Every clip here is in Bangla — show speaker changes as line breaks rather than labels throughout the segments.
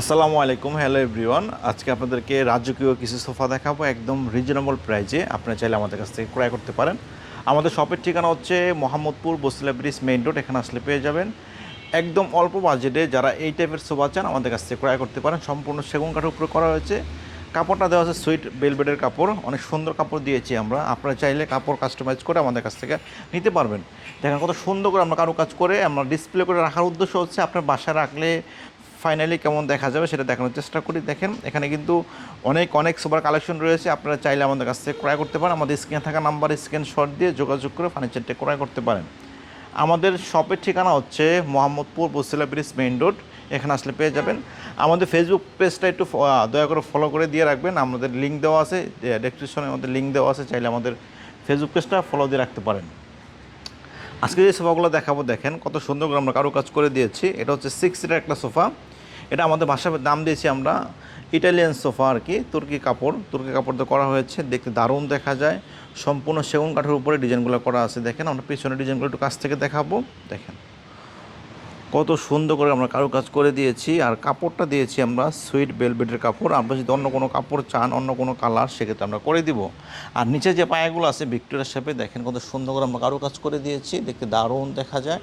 আসসালামু আলাইকুম, হ্যালো এভরিওয়ান। আজকে আপনাদেরকে রাজকীয় কিছু সোফা দেখাবো একদম রিজনেবল প্রাইজে আপনারা চাইলে আমাদের কাছ থেকে ক্রয় করতে পারেন। আমাদের শপের ঠিকানা হচ্ছে Mohammadpur Basila bridge main road এখানে আসলে পেয়ে যাবেন। একদম অল্প বাজেটে যারা এই টাইপের সোফা চান, আমাদের কাছ থেকে ক্রয় করতে পারেন। সম্পূর্ণ সেগুন কাঠের উপরে করা হয়েছে। কাপড়টা দেওয়া আছে সুইট বেলবেডের কাপড়। অনেক সুন্দর কাপড় দিয়েছি আমরা। আপনারা চাইলে কাপড় কাস্টমাইজ করে আমাদের কাছ থেকে নিতে পারবেন। দেখেন কত সুন্দর করে আমরা কারও কাজ করে, আমরা ডিসপ্লে করে রাখার উদ্দেশ্য হচ্ছে আপনার বাসায় রাখলে ফাইনালি কেমন দেখা যাবে সেটা দেখানোর চেষ্টা করি। দেখেন, এখানে কিন্তু অনেক অনেক সুপার কালেকশন রয়েছে। আপনারা চাইলে আমাদের কাছ থেকে ক্রয় করতে পারেন। আমাদের স্ক্রিনে থাকা নাম্বার স্ক্রিনশট দিয়ে যোগাযোগ করে ফার্নিচারটি ক্রয় করতে পারেন। আমাদের শপের ঠিকানা হচ্ছে Mohammadpur Basila bridge main road এখানে আসলে পেয়ে যাবেন। আমাদের ফেসবুক পেজটা একটু দয়া করে ফলো করে দিয়ে রাখবেন। আমাদের লিঙ্ক দেওয়া আছে ডেসক্রিপশনের মধ্যে লিঙ্ক দেওয়া আছে। চাইলে আমাদের ফেসবুক পেজটা ফলো দিয়ে রাখতে পারেন। আজকে যে সোফাগুলো দেখাবো, দেখেন কত সুন্দর করে আমরা কারও কাজ করে দিয়েছি। এটা হচ্ছে সিক্স সিটার একটা সোফা। এটা আমাদের বাসায় দাম দিয়েছি আমরা ইটালিয়ান সোফা আর কি, তুর্কি কাপড়। তুর্কি কাপড় দিয়ে করা হয়েছে, দেখতে দারুণ দেখা যায়। সম্পূর্ণ সেগুন কাঠের উপরে ডিজাইনগুলো করা আছে। দেখেন আমরা পিছনের ডিজাইনগুলো একটু কাছ থেকে দেখাবো। দেখেন। কত সুন্দর করে আমরা কারও কাজ করে দিয়েছি আর কাপড়টা দিয়েছি আমরা সুইট বেলবেটের কাপড়। আমরা যদি অন্য কোনো কাপড় চান, অন্য কোনো কালার সেক্ষেত্রে আমরা করে দিব। আর নিচে যে পায়াগুলো আছে, ভিক্টোরিয়ার শেপে দেখেন কত সুন্দর করে আমরা কারও কাজ করে দিয়েছি। দেখতে দারুণ দেখা যায়।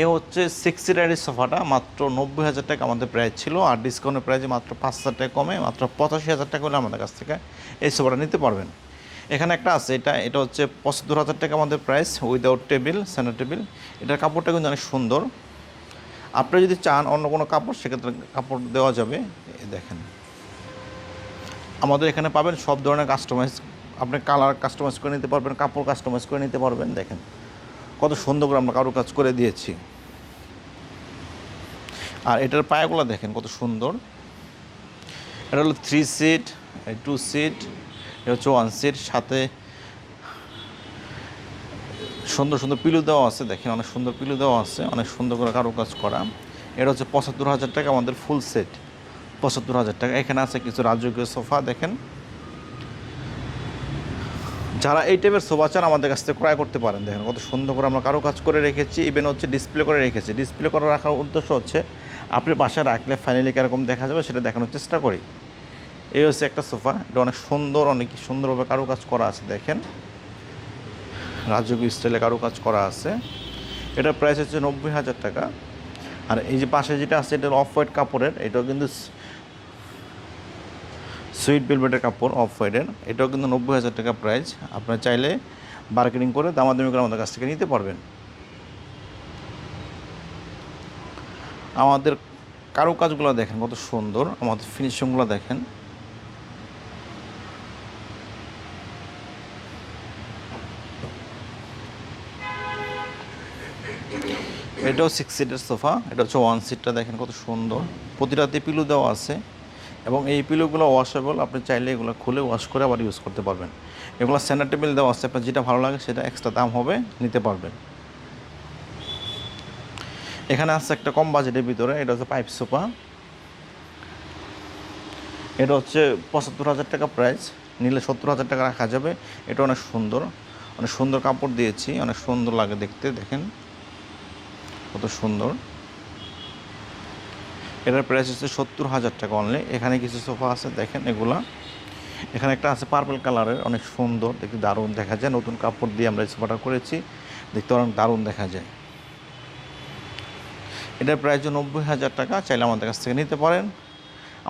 এ হচ্ছে সিক্স সিটারের সোফাটা মাত্র নব্বই হাজার টাকা আমাদের প্রাইস ছিল আর ডিসকাউন্টের প্রাইসে মাত্র পাঁচ হাজার টাকা কমে, মাত্র পঁচাশি হাজার টাকা হলে আমাদের কাছ থেকে এই সোফাটা নিতে পারবেন। এখানে একটা আছে, এটা এটা হচ্ছে পঁচাত্তর হাজার টাকা আমাদের price without table centre table এটার কাপড়টা কিন্তু অনেক সুন্দর। আপনি যদি চান অন্য কোনো কাপড়, সেক্ষেত্রে কাপড় দেওয়া যাবে। দেখেন। আমাদের এখানে পাবেন সব ধরনের কাস্টমাইজ আপনি কালার কাস্টমাইজ করে নিতে পারবেন, কাপড় কাস্টমাইজ করে নিতে পারবেন, দেখেন। কত সুন্দর করে আমরা কারও কাজ করে দিয়েছি। আর এটার পায়াগুলো দেখেন কত সুন্দর। এটা হলো থ্রি সিট টু সিট এটা হচ্ছে ওয়ান সিট সাথে সুন্দর সুন্দর পিলু দেওয়া আছে, দেখেন অনেক সুন্দর পিলু দেওয়া আছে, অনেক সুন্দর করে কারও কাজ করা। এটা হচ্ছে পঁচাত্তর হাজার টাকা আমাদের ফুল সেট পঁচাত্তর হাজার টাকা। এখানে আছে কিছু রাজকীয় সোফা, দেখেন। যারা এই টাইপের সোফা চান, আমাদের কাছ থেকে ক্রয় করতে পারেন। দেখেন কত সুন্দর করে আমরা কারও কাজ করে রেখেছি ইভেন হচ্ছে ডিসপ্লে করে রেখেছি। ডিসপ্লে করে রাখার উদ্দেশ্য হচ্ছে, আপনি বাসায় রাখলে ফাইনালি কীরকম দেখা যাবে সেটা দেখানোর চেষ্টা করি। এই হচ্ছে একটা সোফা। এটা অনেক সুন্দর, অনেক সুন্দরভাবে কারও কাজ করা আছে, দেখেন। রাজকীয় স্টাইলে কারও কাজ করা আছে। এটার প্রাইস হচ্ছে নব্বই হাজার টাকা। আর এই যে পাশে যেটা আছে, এটা অফ হোয়াইট কাপড়ের। এটাও কিন্তু সুইট বেলভেটের কাপড় অফ হোয়াইটের এটাও কিন্তু নব্বই হাজার টাকা প্রাইস আপনারা চাইলে বার্গেনিং করে দামাদামি করে আমাদের কাছ থেকে নিতে পারবেন। আমাদের কারও কাজগুলো দেখেন, কত সুন্দর। আমাদের ফিনিশিংগুলো দেখেন। এটাও সিক্স সিটের সোফা এটা হচ্ছে ওয়ান সিটটা দেখেন কত সুন্দর। প্রতিটাতে পিলু দেওয়া আছে এবং এই পিলুগুলো ওয়াশেবল আপনি চাইলে এগুলো খুলে ওয়াশ করে আবার ইউজ করতে পারবেন। এগুলো সেন্টার টেবিল দেওয়া আছে, আপনার যেটা ভালো লাগে সেটা এক্সট্রা দাম হবে, নিতে পারবেন। এখানে আছে একটা কম বাজেটের ভিতরে, এটা হচ্ছে পাইপ সোফা এটা হচ্ছে পঁচাত্তর হাজার টাকা প্রাইস নিলে সত্তর হাজার টাকা রাখা যাবে। এটা অনেক সুন্দর অনেক সুন্দর কাপড় দিয়েছি, অনেক সুন্দর লাগে দেখতে, দেখেন। কত সুন্দর। এটার প্রাইস হচ্ছে সত্তর হাজার টাকা অনলি এখানে কিছু সোফা আছে, দেখেন এগুলা। এখানে একটা আছে পার্পল কালারের অনেক সুন্দর, দেখতে দারুণ দেখা যায়। নতুন কাপড় দিয়ে আমরা সোফাটা করেছি, দেখতে অনেক দারুণ দেখা যায়। এটার প্রাইস নব্বই হাজার টাকা, চাইলে আমাদের কাছ থেকে নিতে পারেন।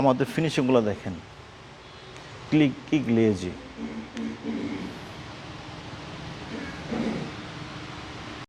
আমাদের ফিনিশিংগুলো দেখেন। ক্লিক কি গ্লেজি